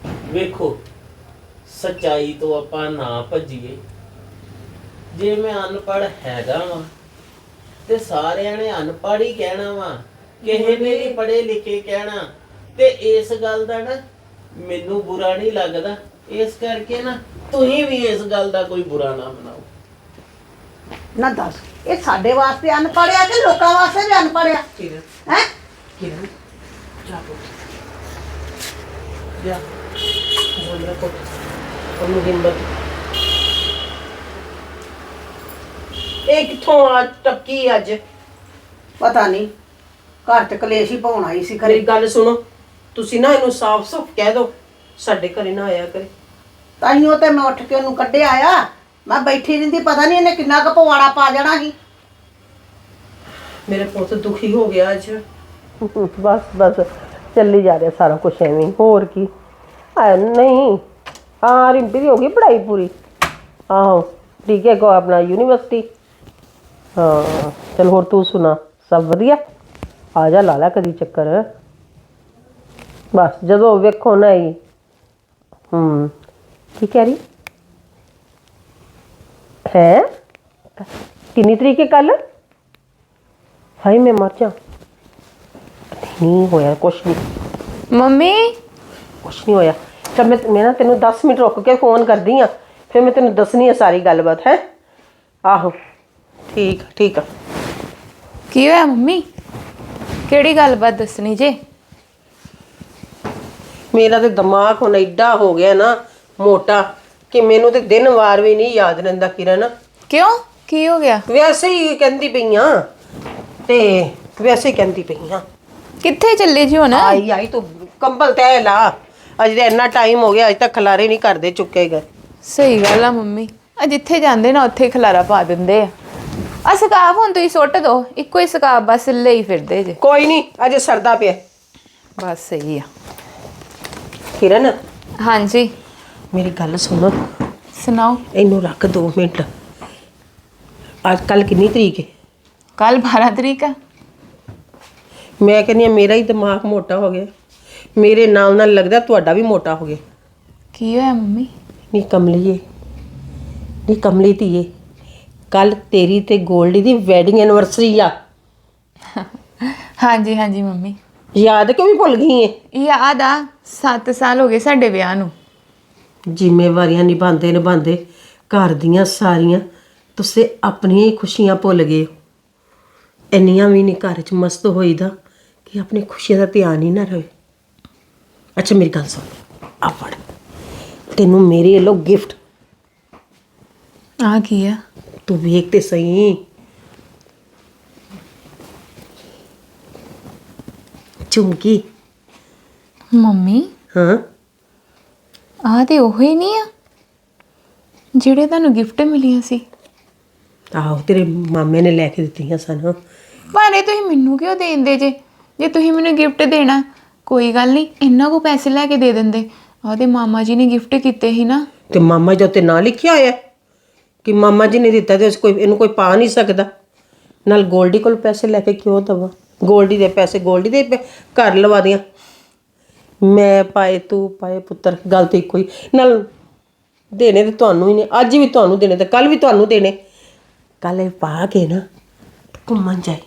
ਵੇਖੋ ਸਚਾਈ ਤੋਂ ਆਪਾਂ ਨਾ ਭੱਜੀਏ। ਜੇ ਮੈਂ ਅਨਪੜ੍ਹ ਹੈਗਾ ਵਾਂ ਤੇ ਸਾਰਿਆਂ ਨੇ ਅਨਪੜ੍ਹ ਹੀ ਕਹਿਣਾ ਵਾ ਕਿਸੇ ਨੇ ਨਹੀਂ ਪੜ੍ਹੇ ਲਿਖੇ ਕਹਿਣਾ। ਤੇ ਇਸ ਗੱਲ ਦਾ ਨਾ ਮੈਨੂੰ ਬੁਰਾ ਨਹੀਂ ਲੱਗਦਾ। ਇਸ ਕਰਕੇ ਨਾ ਤੁਸੀਂ ਵੀ ਇਸ ਗੱਲ ਦਾ ਕੋਈ ਬੁਰਾ ਨਾ ਮਨਾਓ। ਨਾ ਦੱਸ ਇਹ ਸਾਡੇ ਵਾਸਤੇ ਅਨਪੜਿਆ ਕਿ ਲੋਕਾਂ ਵਾਸਤੇ ਵੀ ਅਨਪੜਿਆ ਕਿਰਨ ਹੈ? ਕਿਰਨ ਜਾ ਪੁੱਤ। ਜਾ। ਬੋਲ ਰਿਹਾ ਪੁੱਤ ਉਹਨੂੰ ਹਿੰਮਤ। ਇਹ ਕਿੱਥੋਂ ਆ ਟੱਕੀ ਅੱਜ? ਪਤਾ ਨਹੀਂ ਘਰ ਚ ਕਲੇਸ਼ ਹੀ ਪਾਉਣ ਆਈ ਸੀ ਮੇਰੀ ਖਰੇ ਗੱਲ ਸੁਣੋ। ਤੁਸੀਂ ਨਾ ਇਹਨੂੰ ਸਾਫ਼-ਸਾਫ਼ ਕਹਿ ਦਿਓ ਸਾਡੇ ਘਰੇ ਨਾ ਆਇਆ ਕਰੇ। ਤਾਈਓ ਤੇ ਮੈਂ ਉੱਠ ਕੇ ਉਹਨੂੰ ਕੱਢਿਆ ਆ। ਮੈਂ ਬੈਠੀ ਰਹਿੰਦੀ ਪਤਾ ਨਹੀਂ ਇਹਨੇ ਕਿੰਨਾ ਕੁ ਪਵਾੜਾ ਪਾ ਜਾਣਾ ਸੀ। ਮੇਰੇ ਪੁੱਤ ਦੁਖੀ ਹੋ ਗਿਆ ਅੱਜ। ਬਸ ਬਸ ਚੱਲੀ ਜਾ ਰਿਹਾ ਸਾਰਾ ਕੁਝ ਐਵੇਂ ਹੀ। ਹੋਰ ਕੀ? ਆ ਨਹੀਂ ਹਾਂ ਰਿੰਪੀ ਦੀ ਹੋ ਗਈ ਪੜ੍ਹਾਈ ਪੂਰੀ। ਆਹੋ ਠੀਕ ਹੈ ਕੋ ਆਪਣਾ ਯੂਨੀਵਰਸਿਟੀ। ਹਾਂ ਚਲ ਹੋਰ ਤੂੰ ਸੁਣਾ ਸਭ ਵਧੀਆ? ਆ ਜਾ ਲਾ ਲੈ ਕਦੀ ਚੱਕਰ। ਬਸ ਜਦੋਂ ਵੇਖੋ ਨਾ ਹੀ ਹੂੰ ਕੀ ਕਹਿ ਰਹੀ? ਹੈ? ਕਿੰਨੀ ਤਰੀਕ ਕੱਲ ਹਾਈ ਮੈਂ ਮਰ ਜਾ। ਨਹੀਂ ਹੋਇਆ ਕੁਛ ਨਹੀਂ ਮੰਮੀ? ਕੁਛ ਨਹੀਂ ਹੋਇਆ। ਤਾਂ ਮੈਂ ਮੈਂ ਨਾ ਤੈਨੂੰ 10 ਮਿੰਟ ਰੁਕ ਕੇ ਫੋਨ ਕਰਦੀ ਆ ਫਿਰ ਮੈਂ ਤੈਨੂੰ ਦੱਸਣੀ ਆ ਸਾਰੀ ਗੱਲਬਾਤ ਹੈ? ਆਹੋ। ਠੀਕ ਠੀਕ ਆ। ਕੀ ਹੋਇਆ ਮੰਮੀ? ਕਿਹੜੀ ਗੱਲਬਾਤ ਦੱਸਣੀ ਜੇ? ਮੇਰਾ ਤੇ ਦਿਮਾਗ ਹੁਣ ਐਡਾ ਹੋ ਗਿਆ ਨਾ ਮੋਟਾ ਕਿ ਮੈਨੂੰ ਤੇ ਦਿਨ ਵਾਰ ਵੀ ਨਹੀਂ ਯਾਦ ਰਹਿੰਦਾ ਕਿਰਨ। ਕਿਉਂ? ਕੀ ਹੋ ਗਿਆ? ਵੈਸੇ ਹੀ ਕਹਿੰਦੀ ਪਈਆਂ। ਤੇ ਵੈਸੇ ਹੀ ਕਹਿੰਦੀ ਪਈਆਂ। ਕਿੱਥੇ ਚੱਲੇ ਜੀ ਹੁਣ? ਆਈ ਆਈ ਤੂੰ ਕੰਬਲ ਤੈ ਲਾ। ਅਜੇ ਇੰਨਾ ਟਾਈਮ ਹੋ ਗਿਆ ਅਜੇ ਤੱਕ ਖਲਾਰੇ ਨਹੀਂ ਕਰਦੇ ਚੁੱਕੇ ਗਏ। ਸਹੀ ਗੱਲ ਆ ਮੰਮੀ। ਆ ਜਿੱਥੇ ਜਾਂਦੇ ਨਾ ਉੱਥੇ ਖਲਾਰਾ ਪਾ ਦਿੰਦੇ ਆ। ਆ ਸਕਾਬ ਹੁਣ ਤੁਸੀਂ ਸੁੱਟ ਦੋ ਇੱਕੋ ਹੀ ਸਕਾਬ ਬਸ ਲਈ ਫਿਰਦੇ ਜੇ। ਕੋਈ ਨਹੀਂ ਅਜੇ ਸਰਦਾ ਪਿਆ। ਬਸ ਸਹੀ ਆ। ਕਿਰਨ ਹਾਂਜੀ। ਮੇਰੀ ਗੱਲ ਸੁਣ। ਸੁਣਾਓ। ਇਹਨੂੰ ਰੱਖ 2 ਮਿੰਟ। ਅੱਜ ਕੱਲ ਕਿੰਨੀ ਤਰੀਕ ਹੈ ਕੱਲ 12 ਤਰੀਕ ਆ। ਮੈਂ ਕਹਿੰਦੀ ਹਾਂ ਮੇਰਾ ਹੀ ਦਿਮਾਗ ਮੋਟਾ ਹੋ ਗਿਆ। ਮੇਰੇ ਨਾਲ ਨਾਲ ਲੱਗਦਾ ਤੁਹਾਡਾ ਵੀ ਮੋਟਾ ਹੋ ਗਿਆ। ਕੀ ਹੋਇਆ ਮੰਮੀ? ਨੀ ਕਮਲੀਏ ਨੀ ਕਮਲੀ ਧੀਏ ਕੱਲ ਤੇਰੀ ਤੇ ਗੋਲਡੀ ਦੀ ਵੈਡਿੰਗ ਐਨਵਰਸਰੀ ਆ। ਹਾਂਜੀ ਹਾਂਜੀ ਮੰਮੀ। ਯਾਦ ਕਿਉਂ ਵੀ ਭੁੱਲ ਗਈ ਏ? ਯਾਦ ਆ 7 ਸਾਲ ਹੋ ਗਏ ਸਾਡੇ ਵਿਆਹ ਨੂੰ। ਜ਼ਿੰਮੇਵਾਰੀਆਂ ਨਿਭਾਉਂਦੇ ਨਿਭਾਉਂਦੇ ਘਰ ਦੀਆਂ ਸਾਰੀਆਂ ਤੁਸੀਂ ਆਪਣੀਆਂ ਹੀ ਖੁਸ਼ੀਆਂ ਭੁੱਲ ਗਏ ਹੋ। ਇੰਨੀਆਂ ਵੀ ਨਹੀਂ ਘਰ 'ਚ ਮਸਤ ਹੋਈਦਾ ਕਿ ਆਪਣੀ ਖੁਸ਼ੀਆਂ ਦਾ ਧਿਆਨ ਹੀ ਨਾ ਰਵੇ ਅੱਛਾ ਮੇਰੀ ਗੱਲ ਸੁਣ। ਆ ਫੜ। ਤੈਨੂੰ ਮੇਰੇ ਵੱਲੋਂ ਗਿਫਟ ਆ ਕੀ ਆ? ਤੂੰ ਵੇਖ ਤੇ ਸਹੀ। ਚੁੰਕੀ ਮੰਮੀ? ਹਾਂ। ਆ ਤੇ ਉਹ ਹੀ ਨਹੀਂ ਆ ਜਿਹੜੇ ਤੁਹਾਨੂੰ ਗਿਫਟ ਮਿਲੀਆਂ ਸੀ। ਆਹੋ ਤੇਰੇ ਮਾਮੇ ਨੇ ਲੈ ਕੇ ਦਿੱਤੀਆਂ ਸਨ ਪਰ ਇਹ ਤੁਸੀਂ ਮੈਨੂੰ ਕਿਉਂ ਦੇਂਦੇ ਜੇ? ਜੇ ਤੁਸੀਂ ਮੈਨੂੰ ਗਿਫਟ ਦੇਣਾ ਕੋਈ ਗੱਲ ਨਹੀਂ ਇੰਨਾ ਕੋ ਪੈਸੇ ਲੈ ਕੇ ਦੇ ਦਿੰਦੇ। ਆਦੇ ਮਾਮਾ ਜੀ ਨੇ ਗਿਫਟ ਕੀਤੇ ਸੀ ਨਾ। ਤੇ ਮਾਮਾ ਜੀ ਉੱਤੇ ਨਾਂ ਲਿਖਿਆ ਹੋਇਆ ਕਿ ਮਾਮਾ ਜੀ ਨੇ ਦਿੱਤਾ ਤੇ ਉਸ ਕੋਈ ਇਹਨੂੰ ਕੋਈ ਪਾ ਨਹੀਂ ਸਕਦਾ। ਨਾਲ ਗੋਲਡੀ ਕੋਲ ਪੈਸੇ ਲੈ ਕੇ ਕਿਉਂ ਦਵਾ? ਗੋਲਡੀ ਦੇ ਪੈਸੇ, ਗੋਲਡੀ ਦੇ ਪੈ- ਘਰ ਲਵਾ ਦੀਆਂ। ਮੈਂ ਪਾਏ, ਤੂੰ ਪਾਏ ਪੁੱਤਰ, ਗੱਲ ਤੇ ਇੱਕੋ ਹੀ। ਨਾਲ ਦੇਣੇ ਤੇ ਤੁਹਾਨੂੰ ਹੀ ਨੇ, ਅੱਜ ਵੀ ਤੁਹਾਨੂੰ ਦੇਣੇ ਤੇ ਕੱਲ ਵੀ ਤੁਹਾਨੂੰ ਦੇਣੇ। ਕੱਲ ਇਹ ਪਾ ਕੇ ਨਾ ਘੁੰਮਣ ਜਾਈ।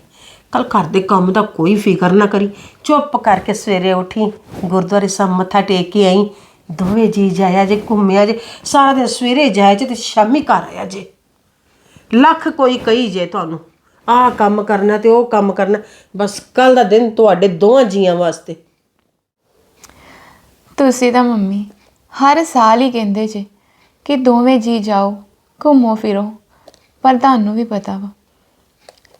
ਕੱਲ ਘਰ ਦੇ ਕੰਮ ਦਾ ਕੋਈ ਫਿਕਰ ਨਾ ਕਰੀ। ਚੁੱਪ ਕਰਕੇ ਸਵੇਰੇ ਉਠੀ, ਗੁਰਦੁਆਰੇ ਸਾਹਿਬ ਮੱਥਾ ਟੇਕ ਕੇ ਆਈ। ਦੋਵੇਂ ਜੀ ਜਾਇਆ ਜੇ, ਘੁੰਮਿਆ ਜੇ, ਸਾਰਾ ਦਿਨ ਸਵੇਰੇ ਜਾਇਆ ਜੇ ਤੇ ਸ਼ਾਮੀ ਘਰ ਆਇਆ ਜੇ। ਲੱਖ ਕੋਈ ਕਹੀ ਜੇ ਤੁਹਾਨੂੰ। ਆਹ ਕੰਮ ਕਰਨਾ ਤੇ ਉਹ ਕੰਮ ਕਰਨਾ, ਬਸ ਕੱਲ ਦਾ ਦਿਨ ਤੁਹਾਡੇ ਦੋਵਾਂ ਜੀਆਂ ਵਾਸਤੇ। ਤੁਸੀਂ ਤਾਂ ਮੰਮੀ ਹਰ ਸਾਲ ਹੀ ਕਹਿੰਦੇ ਜੇ ਕਿ ਦੋਵੇਂ ਜੀ ਜਾਓ, ਘੁੰਮੋ ਫਿਰੋ, ਪਰ ਤੁਹਾਨੂੰ ਵੀ ਪਤਾ ਵਾ,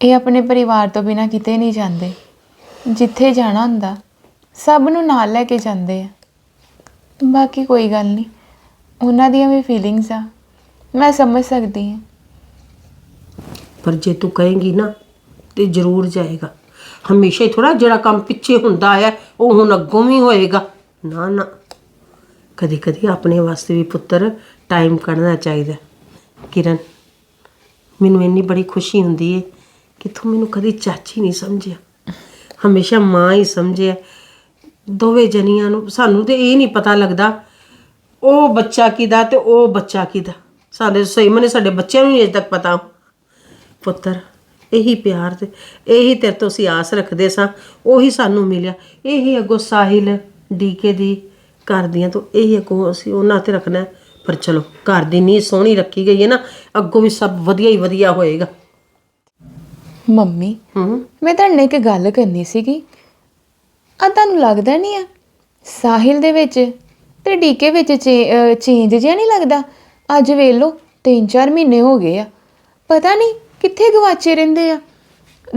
ਇਹ ਆਪਣੇ ਪਰਿਵਾਰ ਤੋਂ ਬਿਨਾ ਕਿਤੇ ਨਹੀਂ ਜਾਂਦੇ। ਜਿੱਥੇ ਜਾਣਾ ਹੁੰਦਾ, ਸਭ ਨੂੰ ਨਾਲ ਲੈ ਕੇ ਜਾਂਦੇ ਆ। ਬਾਕੀ ਕੋਈ ਗੱਲ ਨਹੀਂ, ਉਹਨਾਂ ਦੀਆਂ ਵੀ ਫੀਲਿੰਗਸ ਆ। ਮੈਂ ਸਮਝ ਸਕਦੀ ਹਾਂ। ਪਰ ਜੇ ਤੂੰ ਕਹੇਂਗੀ ਨਾ, ਤੇ ਜ਼ਰੂਰ ਜਾਏਗਾ। ਹਮੇਸ਼ਾ ਹੀ ਥੋੜਾ ਜਿਹੜਾ ਕੰਮ ਪਿੱਛੇ ਹੁੰਦਾ ਆਇਆ ਉਹ ਹੁਣ ਅੱਗੋਂ ਵੀ ਹੋਏਗਾ। ਨਾ ਨਾ। ਕਦੇ ਕਦੇ ਆਪਣੇ ਵਾਸਤੇ ਵੀ ਪੁੱਤਰ ਟਾਈਮ ਕੱਢਣਾ ਚਾਹੀਦਾ। ਕਿਰਨ, ਮੈਨੂੰ ਇੰਨੀ ਬੜੀ ਖੁਸ਼ੀ ਹੁੰਦੀ ਹੈ ਕਿ ਤੂੰ ਮੈਨੂੰ ਕਦੀ ਚਾਚੀ ਨਹੀਂ ਸਮਝਿਆ। ਹਮੇਸ਼ਾ ਮਾਂ ਹੀ ਸਮਝਿਆ। ਦੋਵੇਂ ਜਨੀਆਂ ਨੂੰ, ਸਾਨੂੰ ਤੇ ਇਹ ਨਹੀਂ ਪਤਾ ਲੱਗਦਾ, ਉਹ ਬੱਚਾ ਕਿਹਦਾ ਤੇ ਉਹ ਬੱਚਾ ਕਿਹਦਾ। ਸਾਡੇ ਸਹੀ ਮਨੇ ਸਾਡੇ ਬੱਚਿਆਂ ਨੂੰ ਨਹੀਂ ਅਜੇ ਤੱਕ ਪਤਾ। ਪੁੱਤਰ ਇਹੀ ਪਿਆਰ ਤੇ ਇਹੀ ਤੇਰੇ ਤੋਂ ਅਸੀਂ ਆਸ ਰੱਖਦੇ ਸਾਂ ਉਹੀ ਸਾਨੂੰ ਮਿਲਿਆ। ਇਹੀ ਅੱਗੋਂ ਸਾਹਿਲ ਡੀਕੇ ਦੀ ਘਰ ਦੀਆਂ ਤੋਂ ਇਹੀ ਅੱਗੋਂ ਅਸੀਂ ਉਹਨਾਂ ਤੇ ਰੱਖਣਾ। ਪਰ ਚਲੋ ਘਰ ਦੀ ਨੀਂਹ ਸੋਹਣੀ ਰੱਖੀ ਗਈ ਹੈ ਨਾ ਅੱਗੋਂ ਵੀ ਸਭ ਵਧੀਆ ਹੀ ਵਧੀਆ ਹੋਏਗਾ। ਮੰਮੀ ਹੂੰ। ਮੈਂ ਤੁਹਾਡੇ ਨਾਲ ਇੱਕ ਗੱਲ ਕਰਨੀ ਸੀਗੀ। ਆ ਤੁਹਾਨੂੰ ਲੱਗਦਾ ਨਹੀਂ ਆ ਸਾਹਿਲ ਦੇ ਵਿੱਚ ਤੇ ਡੀਕੇ ਵਿੱਚ ਚੇਂਜ ਜਿਹਾ ਨਹੀਂ ਲੱਗਦਾ? ਅੱਜ ਵੇਖ ਲਓ 3-4 ਮਹੀਨੇ ਹੋ ਗਏ ਆ। ਪਤਾ ਨਹੀਂ ਕਿੱਥੇ ਗਵਾਚੇ ਰਹਿੰਦੇ ਆ?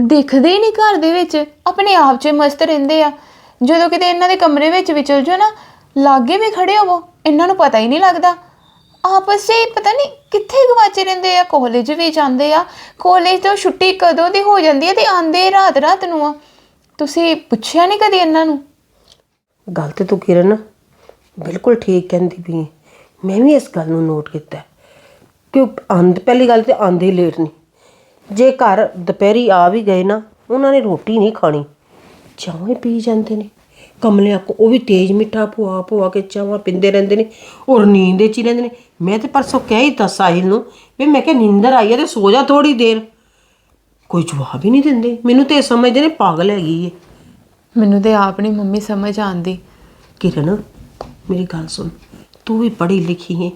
ਦਿਖਦੇ ਹੀ ਨਹੀਂ ਘਰ ਦੇ ਵਿੱਚ। ਆਪਣੇ ਆਪ 'ਚ ਮਸਤ ਰਹਿੰਦੇ ਆ। ਜਦੋਂ ਕਿਤੇ ਇਹਨਾਂ ਦੇ ਕਮਰੇ ਵਿੱਚ ਵੀ ਚਲ ਜਾਓ ਨਾ, ਲਾਗੇ ਵੀ ਖੜੇ ਹੋਵੋ, ਇਹਨਾਂ ਨੂੰ ਪਤਾ ਹੀ ਨਹੀਂ ਲੱਗਦਾ। ਆਪਸ 'ਚ ਪਤਾ ਨਹੀਂ ਕਿੱਥੇ ਗਵਾਚੇ ਰਹਿੰਦੇ ਆ ਕਾਲਜ ਵੀ ਜਾਂਦੇ ਆ। ਕਾਲਜ ਤੋਂ ਛੁੱਟੀ ਕਦੋਂ ਦੀ ਹੋ ਜਾਂਦੀ ਹੈ ਤੇ ਆਂਦੇ ਰਾਤ ਰਾਤ ਨੂੰ ਆ। ਤੁਸੀਂ ਪੁੱਛਿਆ ਨਹੀਂ ਕਦੇ ਇਹਨਾਂ ਨੂੰ? ਗੱਲ ਤੇ ਤੂੰ ਕਿਰਨ, ਬਿਲਕੁਲ ਠੀਕ ਕਹਿੰਦੀ ਵੀ ਮੈਂ ਵੀ ਇਸ ਗੱਲ ਨੂੰ ਨੋਟ ਕੀਤਾ ਕਿ ਉਹ ਆਂਦ ਪਹਿਲੀ ਗੱਲ ਤੇ ਆਂਦੇ ਲੇਟ ਨਹੀਂ ਜੇ ਘਰ ਦੁਪਹਿਰੀ ਆ ਵੀ ਗਏ ਨਾ ਉਹਨਾਂ ਨੇ ਰੋਟੀ ਨਹੀਂ ਖਾਣੀ। ਚਾਹੇ ਪੀ ਜਾਂਦੇ ਨੇ। ਕਮਲਿਆਂ ਕੋ ਉਹ ਵੀ ਤੇਜ਼ ਮਿੱਠਾ ਪੁਆ ਪੁਆ ਕੇ ਚਾਹਾਂ ਪਿੰਦੇ ਰਹਿੰਦੇ ਨੇ ਔਰ ਨੀਂਦ 'ਚ ਹੀ ਰਹਿੰਦੇ ਨੇ। ਮੈਂ ਤੇ ਪਰਸੋਂ ਕਹਿ ਹੀ ਤਾ ਸਾਹਿਲ ਨੂੰ ਵੀ ਮੈਂ ਕਿਹਾ ਨੀਂਦਰ ਆਈ ਹੈ ਤੇ ਸੋ ਜਾ ਥੋੜੀ ਦੇਰ। ਕੋਈ ਜਵਾਬ ਹੀ ਨਹੀਂ ਦਿੰਦੇ। ਮੈਨੂੰ ਤੇ ਇਹ ਸਮਝਦੇ ਨੇ ਪਾਗਲ ਹੈਗੀ ਏ ਮੈਨੂੰ ਤੇ ਆਪ ਨਹੀਂ ਮੰਮੀ ਸਮਝ ਆਂਦੀ ਕਿਰਨ ਮੇਰੀ ਗੱਲ ਸੁਣ। ਤੂੰ ਵੀ ਪੜ੍ਹੀ ਲਿਖੀ ਹੈ।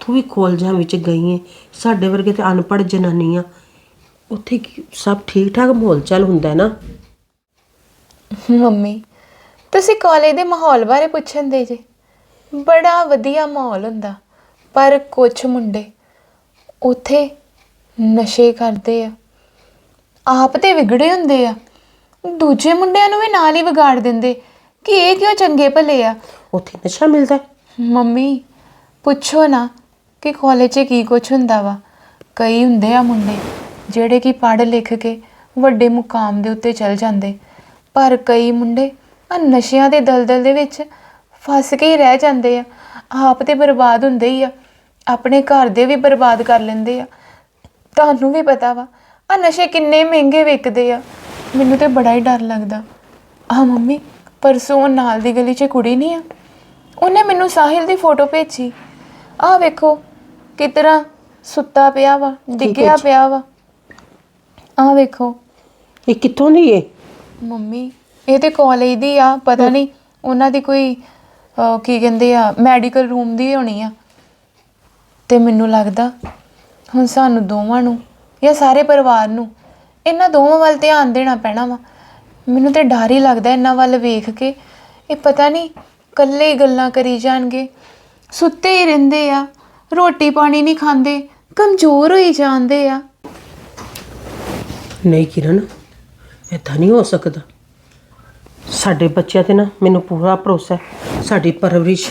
ਤੂੰ ਵੀ ਕਾਲਜਾਂ ਵਿੱਚ ਗਈ ਹੈ। ਸਾਡੇ ਵਰਗੇ ਤੇ ਅਨਪੜ੍ਹ ਜਨਾਨੀਆਂ ਉੱਥੇ ਕੀ ਸਭ ਠੀਕ ਠਾਕ ਮਾਹੌਲ ਚੱਲ ਹੁੰਦਾ ਹੈ ਨਾ? ਮੰਮੀ ਤੁਸੀਂ ਕਾਲਜ ਦੇ ਮਾਹੌਲ ਬਾਰੇ ਪੁੱਛਣ ਦੇ ਜੇ। ਬੜਾ ਵਧੀਆ ਮਾਹੌਲ ਹੁੰਦਾ ਪਰ ਕੁਝ ਮੁੰਡੇ ਉੱਥੇ ਨਸ਼ੇ ਕਰਦੇ ਆ। ਆਪ ਤੇ ਵਿਗੜੇ ਹੁੰਦੇ ਆ। ਦੂਜੇ ਮੁੰਡਿਆਂ ਨੂੰ ਵੀ ਨਾਲ ਹੀ ਵਿਗਾੜ ਦਿੰਦੇ। ਕਿ ਇਹ ਕਿਉਂ ਚੰਗੇ ਭਲੇ ਆ? ਉੱਥੇ ਨਸ਼ਾ ਮਿਲਦਾ? ਹੈ। ਮੰਮੀ ਪੁੱਛੋ ਨਾ ਕਿ ਕਾਲਜ 'ਚ ਕੀ ਕੁਝ ਹੁੰਦਾ ਵਾ। ਕਈ ਹੁੰਦੇ ਆ ਮੁੰਡੇ। ਜਿਹੜੇ ਕਿ ਪੜ੍ਹ ਲਿਖ ਕੇ ਵੱਡੇ ਮੁਕਾਮ ਦੇ ਉੱਤੇ ਚਲ ਜਾਂਦੇ। ਪਰ ਕਈ ਮੁੰਡੇ ਆ ਨਸ਼ਿਆਂ ਦੇ ਦਲਦਲ ਦੇ ਵਿੱਚ ਫਸ ਕੇ ਹੀ ਰਹਿ ਜਾਂਦੇ ਆ। ਆਪ ਤੇ ਬਰਬਾਦ ਹੁੰਦੇ ਹੀ ਆ। ਆਪਣੇ ਘਰ ਦੇ ਵੀ ਬਰਬਾਦ ਕਰ ਲੈਂਦੇ ਆ। ਤੁਹਾਨੂੰ ਵੀ ਪਤਾ ਵਾ ਆ ਨਸ਼ੇ ਕਿੰਨੇ ਮਹਿੰਗੇ ਵਿਕਦੇ ਆ। ਮੈਨੂੰ ਤੇ ਬੜਾ ਹੀ ਡਰ ਲੱਗਦਾ। ਆ ਮੰਮੀ ਪਰਸੋਂ ਨਾਲ ਦੀ ਗਲੀ 'ਚ ਕੁੜੀ ਨਹੀਂ ਆ? ਉਹਨੇ ਮੈਨੂੰ ਸਾਹਿਲ ਦੀ ਫੋਟੋ ਭੇਜੀ। ਆਹ ਵੇਖੋ ਕਿਤਰਾ ਸੁੱਤਾ ਪਿਆ ਵਾ ਡਿੱਗਿਆ ਪਿਆ ਵਾ। ਆਹ ਵੇਖੋ। ਇਹ ਕਿੱਥੋਂ ਦੀ ਏ? ਮੰਮੀ ਇਹ ਤੇ ਕਾਲਜ ਦੀ ਆ ਪਤਾ ਨਹੀਂ ਉਹਨਾਂ ਦੀ ਕੋਈ ਅਹ, ਕੀ ਕਹਿੰਦੇ ਆ ਮੈਡੀਕਲ ਰੂਮ ਦੀ ਹੋਣੀ ਆ। ਤੇ ਮੈਨੂੰ ਲੱਗਦਾ ਹੁਣ ਸਾਨੂੰ ਦੋਵਾਂ ਨੂੰ ਜਾਂ ਸਾਰੇ ਪਰਿਵਾਰ ਨੂੰ ਇਹਨਾਂ ਦੋਵਾਂ ਵੱਲ ਧਿਆਨ ਦੇਣਾ ਪੈਣਾ ਵਾ। ਮੈਨੂੰ ਤੇ ਡਰ ਹੀ ਲੱਗਦਾ ਇਹਨਾਂ ਵੱਲ ਵੇਖ ਕੇ। ਇਹ ਪਤਾ ਨਹੀਂ ਕੱਲੇ ਹੀ ਗੱਲਾਂ ਕਰੀ ਜਾਣਗੇ। ਸੁੱਤੇ ਹੀ ਰਹਿੰਦੇ ਆ ਰੋਟੀ ਪਾਣੀ ਨਹੀਂ ਖਾਂਦੇ ਕਮਜ਼ੋਰ ਹੋਈ ਜਾਂਦੇ ਆ। ਨਹੀਂ ਕਿਰਨ ਏਦਾਂ ਨਹੀਂ ਹੋ ਸਕਦਾ। ਸਾਡੇ ਬੱਚਿਆਂ ਤੇ ਨਾ ਮੈਨੂੰ ਪੂਰਾ ਭਰੋਸਾ ਹੈ, ਸਾਡੀ ਪਰਵਰਿਸ਼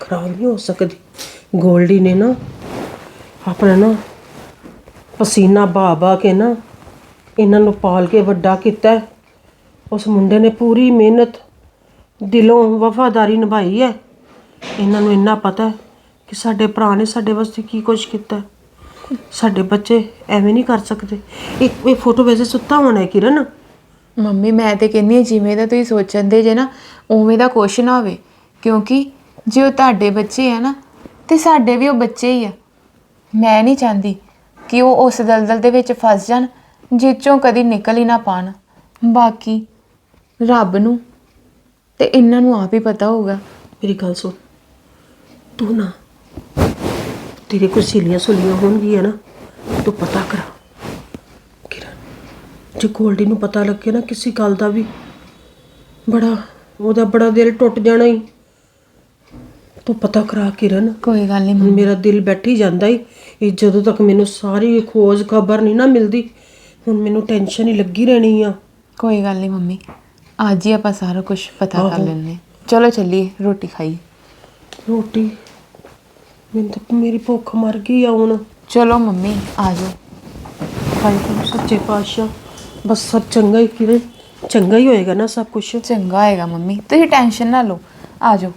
ਖਰਾਬ ਨਹੀਂ ਹੋ ਸਕਦੀ। ਗੋਲਡੀ ਨੇ ਨਾ ਆਪਣਾ ਨਾ ਪਸੀਨਾ ਬਹਾ ਕੇ ਨਾ ਇਹਨਾਂ ਨੂੰ ਪਾਲ ਕੇ ਵੱਡਾ ਕੀਤਾ ਉਸ ਮੁੰਡੇ ਨੇ ਪੂਰੀ ਮਿਹਨਤ, ਦਿਲੋਂ ਵਫਾਦਾਰੀ ਨਿਭਾਈ ਹੈ। ਇਹਨਾਂ ਨੂੰ ਇੰਨਾ ਪਤਾ ਹੈ ਕਿ ਸਾਡੇ ਭਰਾ ਨੇ ਸਾਡੇ ਵਾਸਤੇ ਕੀ ਕੁਝ ਕੀਤਾ ਸਾਡੇ ਬੱਚੇ ਐਵੇਂ ਨਹੀਂ ਕਰ ਸਕਦੇ। ਇੱਕ ਇਹ ਫੋਟੋ ਵੈਸੇ ਸੁੱਤਾ ਹੋਣਾ ਹੈ ਕਿਰਨ। ਮੰਮੀ ਮੈਂ ਤੇ ਕਹਿੰਨੀ ਹਾਂ ਜਿਵੇਂ ਦਾ ਤੁਸੀਂ ਸੋਚਣ ਦੇ ਜੇ ਨਾ ਉਵੇਂ ਦਾ ਕੁਛ ਨਾ ਹੋਵੇ। ਕਿਉਂਕਿ ਜੇ ਉਹ ਤੁਹਾਡੇ ਬੱਚੇ ਆ ਨਾ ਤੇ ਸਾਡੇ ਵੀ ਉਹ ਬੱਚੇ ਹੀ ਆ। ਮੈਂ ਨਹੀਂ ਚਾਹੁੰਦੀ ਕਿ ਉਹ ਉਸ ਦਲਦਲ ਦੇ ਵਿੱਚ ਫਸ ਜਾਣ ਜਿੱਚੋਂ ਕਦੀ ਨਿਕਲ ਹੀ ਨਾ ਪਾਣ। ਬਾਕੀ ਰੱਬ ਨੂੰ ਤੇ ਇਹਨਾਂ ਨੂੰ ਆਪ ਹੀ ਪਤਾ ਹੋਊਗਾ। ਮੇਰੀ ਗੱਲ ਸੁਣ। ਤੂੰ ਨਾ ਤੇਰੇ ਕੋਈ ਸਹੇਲੀਆਂ ਸੁਲੀਆਂ ਹੋਣਗੀਆਂ ਨਾ ਤੂੰ ਪਤਾ ਕਰਾ। ਕਿਰਨ ਜੇ ਗੋਲਡੀ ਨੂੰ ਪਤਾ ਲੱਗੇ ਨਾ ਕਿਸੇ ਗੱਲ ਦਾ ਵੀ ਬੜਾ ਉਹਦਾ ਬੜਾ ਦਿਲ ਟੁੱਟ ਜਾਣਾ ਹੀ ਤੂੰ ਪਤਾ ਕਰਾ ਕਿਰਨ। ਕੋਈ ਗੱਲ ਨਹੀਂ ਹੁਣ ਮੇਰਾ ਦਿਲ ਬੈਠੀ ਜਾਂਦਾ ਹੀ ਇਹ ਜਦੋਂ ਤੱਕ ਮੈਨੂੰ ਸਾਰੀ ਖੋਜ ਖਬਰ ਨਹੀਂ ਨਾ ਮਿਲਦੀ ਹੁਣ ਮੈਨੂੰ ਟੈਨਸ਼ਨ ਹੀ ਲੱਗੀ ਰਹਿਣੀ ਆ। ਕੋਈ ਗੱਲ ਨਹੀਂ ਮੰਮੀ। ਅੱਜ ਹੀ ਆਪਾਂ ਸਾਰਾ ਕੁਝ ਪਤਾ ਕਰ ਆਹੋ। ਲੈਂਦੇ ਹਾਂ। ਚਲੋ ਚੱਲੀਏ ਰੋਟੀ ਖਾਈਏ। ਰੋਟੀ ਮੈਨੂੰ ਤਾਂ ਮੇਰੀ ਭੁੱਖ ਮਰ ਗਈ ਆ ਹੁਣ। ਚਲੋ ਮੰਮੀ ਆ ਜਾਓ। ਵਾਹਿਗੁਰੂ ਸੱਚੇ ਪਾਤਸ਼ਾਹ। ਬਸ ਸਭ ਚੰਗਾ ਹੀ ਕਿਰੇ ਚੰਗਾ ਹੀ ਹੋਏਗਾ ਨਾ ਸਭ ਕੁਝ ਚੰਗਾ ਹੋਏਗਾ ਮੰਮੀ ਤੁਸੀਂ ਟੈਨਸ਼ਨ ਨਾ ਲਓ। ਆ ਜਾਓ।